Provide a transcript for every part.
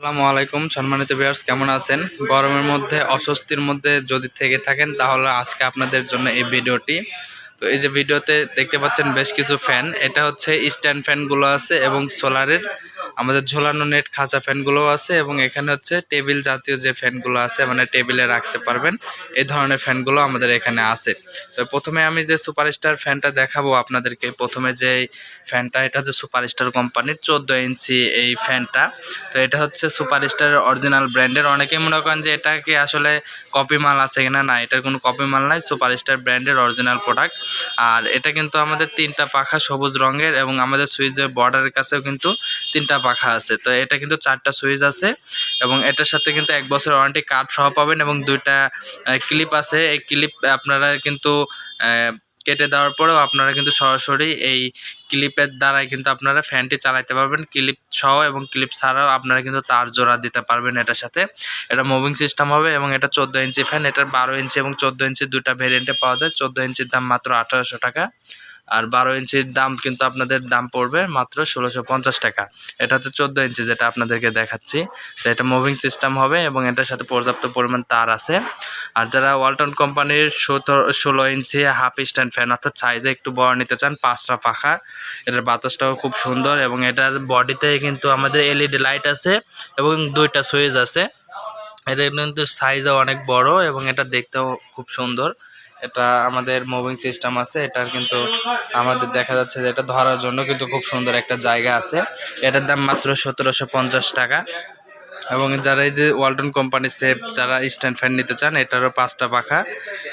আসসালামু আলাইকুম, সম্মানিত ভিউয়ার্স কেমন আছেন? গরমের মধ্যে, অস্বস্তির মধ্যে যদি থেকে থাকেন, তাহলে আজকে আপনাদের জন্য এই ভিডিওটি। তো এই যে ভিডিওতে দেখতে পাচ্ছেন বেশ কিছু ফ্যান এটা হচ্ছে স্ট্যান্ড ফ্যানগুলো আছে এবং সোলারের আমাদের ঝোলানো নেট খাঁচা ফ্যানগুলো আছে এবং এখানে হচ্ছে টেবিল জাতীয় যে ফ্যানগুলো আছে মানে টেবিলে রাখতে পারবেন। এই ধরনের ফ্যানগুলো আমাদের এখানে আছে। তো প্রথমে আমি যে সুপারস্টার ফ্যানটা দেখাবো আপনাদেরকে, প্রথমে যে ফ্যানটা এটা হচ্ছে সুপারস্টার কোম্পানির চোদ্দ ইঞ্চি এই ফ্যানটা তো এটা হচ্ছে সুপারস্টারের অরিজিনাল ব্র্যান্ডের অনেকেই মনে করেন যে এটা কি আসলে কপি মাল আছে কিনা? না, এটার কোনো কপি মাল নাই সুপারস্টার ব্র্যান্ডের অরিজিনাল প্রোডাক্ট আর এটা কিন্তু আমাদের তিনটা পাখা সবুজ রঙের এবং আমাদের সুইচের বর্ডারের কাছেও কিন্তু তিনটা পাখা আছে। তো এটা কিন্তু চারটা সুইচ আছে এবং এটার সাথে কিন্তু এক বছর ওয়ারেন্টি কার্ড সহ পাবেন এবং দুইটা ক্লিপ আছে। এই ক্লিপ আপনারা কিন্তু কেটে দেওয়ার পরেও আপনারা কিন্তু সরাসরি এই ক্লিপের দ্বারাই কিন্তু আপনারা ফ্যানটি চালাতে পারবেন। ক্লিপ সহ এবং ক্লিপ ছাড়াও আপনারা কিন্তু তার জোড়া দিতে পারবেন এটার সাথে। এটা মুভিং সিস্টেম হবে এবং এটা চোদ্দ ইঞ্চি ফ্যান এটার বারো ইঞ্চি এবং চোদ্দ ইঞ্চি দুটা ভেরিয়েন্টে পাওয়া যায়। চোদ্দ ইঞ্চির দাম মাত্র আঠারোশো টাকা। আর বারো ইঞ্চির দাম কিন্তু আপনাদের দাম পড়বে মাত্র ষোলোশো পঞ্চাশ টাকা। এটা হচ্ছে চোদ্দ ইঞ্চি যেটা আপনাদেরকে দেখাচ্ছি। তো এটা মুভিং সিস্টেম হবে এবং এটার সাথে পর্যাপ্ত পরিমাণ তার আছে। আর যারা ওয়ালটন কোম্পানির সতেরো, ষোলো ইঞ্চি হাফ স্ট্যান্ড ফ্যান অর্থাৎ সাইজে একটু বড় নিতে চান, পাঁচটা পাখা, এটার বাতাসটাও খুব সুন্দর এবং এটার বডিতে কিন্তু আমাদের এলইডি লাইট আছে এবং দুইটা সুইচ আছে। এটা কিন্তু সাইজও অনেক বড় এবং এটা দেখতেও খুব সুন্দর। এটা আমাদের মুভিং সিস্টেম আছে, এটার কিন্তু আমাদের দেখা যাচ্ছে যে এটা ধরার জন্য কিন্তু খুব সুন্দর একটা জায়গা আছে। এটার দাম মাত্র সতেরোশো পঞ্চাশ টাকা। এবং যারা এই যে ওয়ালটন কোম্পানি সেভ যারা স্ট্যান্ড ফ্যান নিতে চান, এটারও পাঁচটা পাখা।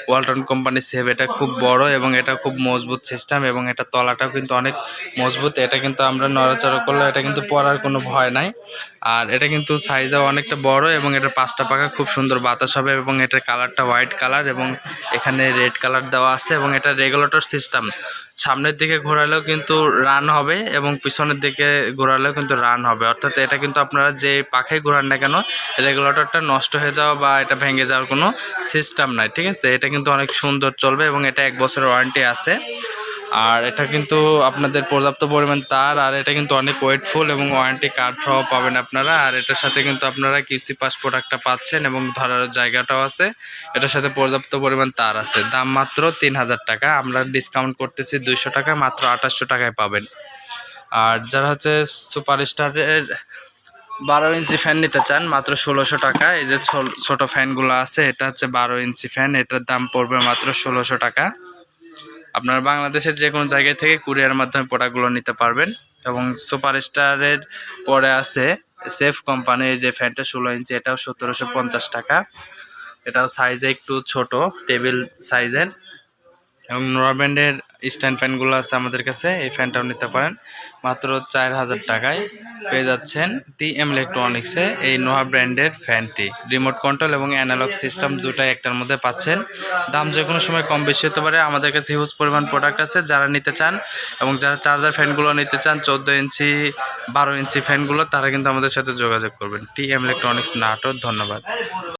ওয়ালটন কোম্পানি সেভ এটা খুব বড় এবং এটা খুব মজবুত সিস্টেম এবং এটা তলাটাও কিন্তু অনেক মজবুত। এটা কিন্তু আমরা নড়াচড়া করলে এটা কিন্তু পড়ার কোনো ভয় নাই। আর এটা কিন্তু সাইজও অনেকটা বড় এবং এটার পাঁচটা পাখা খুব সুন্দর বাতাস হবে এবং এটার কালারটা হোয়াইট কালার এবং এখানে রেড কালার দেওয়া আছে এবং এটা রেগুলেটর সিস্টেম সামনের দিকে ঘোরালেও কিন্তু রান হবে এবং পিছনের দিকে ঘোরালেও কিন্তু রান হবে। অর্থাৎ এটা কিন্তু আপনারা যে পাখে ঘোরান না কেন রেগুলেটরটা নষ্ট হয়ে যাওয়া বা এটা ভেঙে যাওয়ার কোনো সিস্টেম নাই, ঠিক আছে? এটা কিন্তু অনেক সুন্দর চলবে এবং এটা এক বছরের ওয়ারেন্টি আছে। আর এটা কিন্তু আপনাদের পর্যাপ্ত পরিমাণ তার, আর এটা কিন্তু অনেক ওয়েটফুল এবং ওয়ারেন্টি কার্ড সহ পাবেন আপনারা। আর এটার সাথে কিন্তু আপনারা কিউসি পাস প্রোডাক্টটা পাচ্ছেন এবং ধরার জায়গাটাও আছে। এটার সাথে পর্যাপ্ত পরিমাণ তার আছে। দাম মাত্র তিন হাজার টাকা। আমরা ডিসকাউন্ট করতেছি দুইশো টাকা, মাত্র আঠাশশো টাকায় পাবেন। আর যারা হচ্ছে সুপারস্টারের বারো ইঞ্চি ফ্যান নিতে চান, মাত্র ষোলোশো টাকা। এই যে ছোট ফ্যানগুলো আছে, এটা হচ্ছে বারো ইঞ্চি ফ্যান এটার দাম পড়বে মাত্র ষোলোশো টাকা। আপনারা বাংলাদেশের যে কোনো জায়গায় থেকে কুরিয়ার মাধ্যমে প্রোডাক্টগুলো নিতে পারবেন এবং সুপারস্টারের পরে আছে সেফ কোম্পানির যে ফ্যানটা ষোলো ইঞ্চি, এটাও সতেরোশো পঞ্চাশ টাকা। এটাও সাইজে একটু ছোট টেবিল সাইজের এবং নোরা ব্র্যান্ডের স্ট্যান্ড ফ্যানগুলো আছে আমাদের কাছে, এই ফ্যানটাও নিতে পারেন। মাত্র চার হাজার টাকায়। পেয়ে যাচ্ছেন টি এম ইলেকট্রনিক্সে এই নোহা ব্র্যান্ডের ফ্যানটি। রিমোট কন্ট্রোল এবং অ্যানালগ সিস্টেম দুটাই একটার মধ্যে পাচ্ছেন। দাম যে কোনো সময় কম বেশি হতে পারে। আমাদের কাছে হিউজ পরিমাণ প্রোডাক্ট আছে। যারা নিতে চান এবং যারা চার্জার ফ্যানগুলো নিতে চান, চোদ্দ ইঞ্চি, বারো ইঞ্চি ফ্যানগুলো, তারা কিন্তু আমাদের সাথে যোগাযোগ করবেন। টি এম ইলেকট্রনিক্স নাটোর, ধন্যবাদ।